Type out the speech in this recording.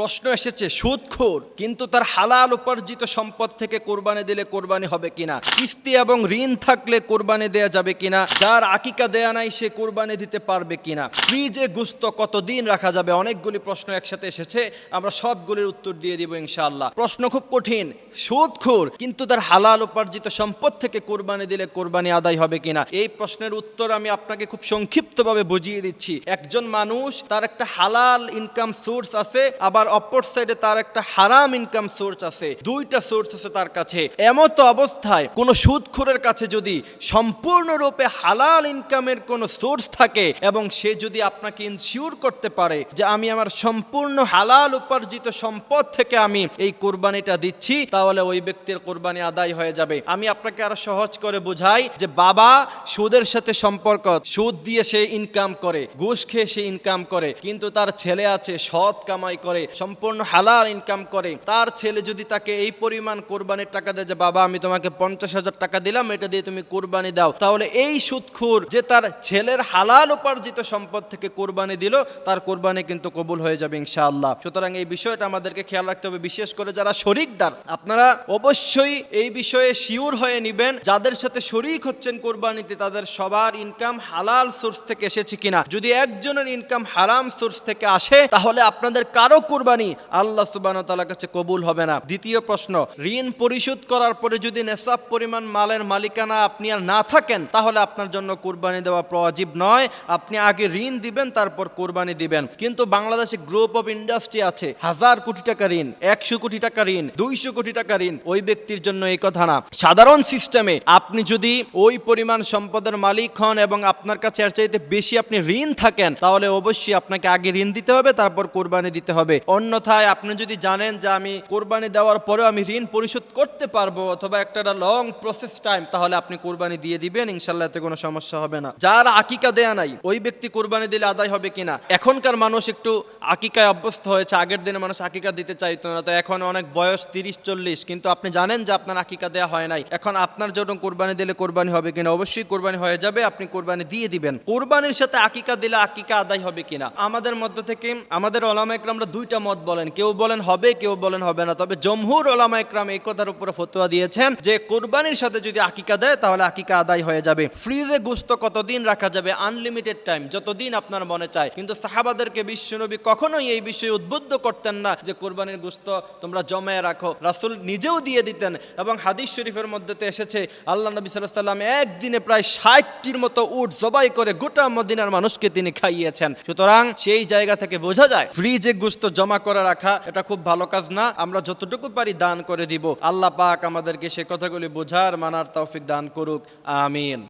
প্রশ্ন এসেছে, সুদখোর, কিন্তু তার হালাল উপার্জিত সম্পদ থেকে কোরবানি দিলে কোরবানি হবে কিনা? কিস্তি এবং ঋণ থাকলে কোরবানি দেয়া যাবে কিনা? যার আকিকা দেয়া নাই, সে কোরবানি দিতে পারবে কিনা? ফ্রিজে গুস্ত কতদিন রাখা যাবে? অনেকগুলি প্রশ্ন একসাথে এসেছে, আমরা সবগুলির উত্তর দিয়ে দিব ইনশাআল্লাহ। প্রশ্ন খুব কঠিন, সুদখোর, কিন্তু তার হালাল উপার্জিত সম্পদ থেকে কোরবানি দিলে কোরবানি আদায় হবে কিনা? এই প্রশ্নের উত্তর আমি আপনাকে খুব সংক্ষিপ্তভাবে বুঝিয়ে দিচ্ছি। একজন মানুষ, তার একটা হালাল ইনকাম সোর্স আছে, আবার অপর সাইডে তার একটা হারাম ইনকাম সোর্স আছে, দুইটা সোর্স আছে তার কাছে। এমত অবস্থায় কোনো সুদখোরের কাছে যদি সম্পূর্ণরূপে হালাল ইনকামের কোনো সোর্স থাকে এবং সে যদি আপনাকে ইনসিওর করতে পারে যে আমি আমার সম্পূর্ণ হালাল উপার্জিত সম্পদ থেকে আমি এই কোরবানিটা দিচ্ছি, তাহলে ওই ব্যক্তির কোরবানি আদায় হয়ে যাবে। আমি আপনাকে আরও সহজ করে বোঝাই যে বাবা সুদের সাথে সম্পর্ক, সুদ দিয়ে সে ইনকাম করে, ঘুষ খেয়ে সে ইনকাম করে, কিন্তু তার ছেলে আছে, সৎ কামাই করে সম্পূর্ণ হালাল ইনকাম করে, তার ছেলে যদি তাকে এই পরিমাণ কোরবানির টাকা দেয় যে, বাবা, আমি তোমাকে পঞ্চাশ হাজার টাকা দিলাম, এটা দিয়ে তুমি কোরবানি দাও। তাহলে এই সুদখুর যে তার ছেলের হালাল উপার্জিত সম্পদ থেকে কোরবানি দিল, তার কোরবানি কিন্তু কবুল হয়ে যাবে ইনশাআল্লাহ। সুতরাং এই বিষয়টা আমাদেরকে খেয়াল রাখতে হবে, বিশেষ করে যারা শরিকদার। আপনারা অবশ্যই এই বিষয়ে শিওর হয়ে নিবেন, যাদের সাথে শরিক হচ্ছেন কোরবানিতে, তাদের সবার ইনকাম হালাল সোর্স থেকে এসেছে কিনা। যদি একজনের ইনকাম হারাম সোর্স থেকে আসে, তাহলে আপনাদের কারও কোরবানি আল্লাহ সুবাহ তালার কাছে কবুল হবে না। দ্বিতীয় প্রশ্ন, ঋণ পরিশোধ করার পরে যদি নেশাব পরিমাণ মালের মালিকানা আপনি আর না থাকেন, তাহলে আপনার জন্য কোরবানি দেওয়া প্রওয়াজিব নয়। আপনি আগে ঋণ দিবেন, তারপর কোরবানি দিবেন। কিন্তু বাংলাদেশে গ্রুপ অফ ইন্ডাস্ট্রি আছে, হাজার কোটি টাকা ঋণ, একশো কোটি টাকা ঋণ, দুইশো কোটি টাকা ঋণ, ওই ব্যক্তির জন্য এই কথা না। সাধারণ সিস্টেমে আপনি যদি ওই পরিমাণ সম্পদের মালিক হন এবং আপনার কাছে এর চাইতে বেশি আপনি ঋণ থাকেন, তাহলে অবশ্যই আপনাকে আগে ঋণ দিতে হবে, তারপর কোরবানি দিতে হবে। অন্যথায় আপনি যদি জানেন যে আমি কোরবানি দেওয়ার পরেও আমি ঋণ পরিশোধ করতে পারব অথবা একটা লং প্রসেস টাইম তাহলে আপনি কোরবানি দিয়ে দিবেন ইনশাল্লাহ এতে কোনো সমস্যা হবে না। যার আকিকা দেয়া নাই, ওই ব্যক্তি কোরবানি দিলে আদায় হবে কিনা? এখনকার মানুষ একটু আকিকায় অভ্যস্ত হয়েছে, আগের দিনে মানুষ আকিকা দিতে চাইতো না, তো এখন অনেক বয়স তিরিশ, চল্লিশ, কিন্তু আপনি জানেন যে আপনার আকিকা দেওয়া হয় নাই। এখন আপনার জন্য কোরবানি দিলে কোরবানি হবে কিনা? অবশ্যই কোরবানি হয়ে যাবে, আপনি কোরবানি দিয়ে দিবেন। কোরবানির সাথে আকিকা দিলে আকিকা আদায় হবে কিনা? আমাদের মধ্য থেকে, আমাদের ওলামা একরামরা দুইটা মত বলেন, কেউ বলেন হবে, কেউ বলেন হবে না। তবে জমহুর ওলামা একরাম এই কথার উপরে ফতোয়া দিয়েছেন যে, কোরবানির সাথে যদি আকিকা দেয়, তাহলে আকিকা আদায় হয়ে যাবে। ফ্রিজে গুস্ত কতদিন রাখা যাবে? আনলিমিটেড টাইম, যতদিন আপনার মনে চায়। কিন্তু সাহাবাদেরকে বিশ্বনবী কখনোই এই বিষয়ে উদ্বুদ্ধ করতেন না যে, কোরবানির গুস্ত তোমরা জমায়ে রাখো। রাসূল নিজেও দিয়ে দিতেন এবং হাদিস শরীফের মধ্যে তো এসেছে, আল্লাহ নবী আলাইহি সাল্লাম একদিনে প্রায় ষাটটির মতো উট জবাই করে গোটা মদিনার মানুষকে তিনি খাইয়েছেন। সুতরাং সেই জায়গা থেকে বোঝা যায়, ফ্রিজে গুস্ত জমা করে রাখা, এটা খুব ভালো কাজ না। আমরা যতটুকু পারি দান করে দিব। আল্লাহ পাক আমাদেরকে সে কথাগুলি বোঝার, মানার তৌফিক দান করুক। আমিন।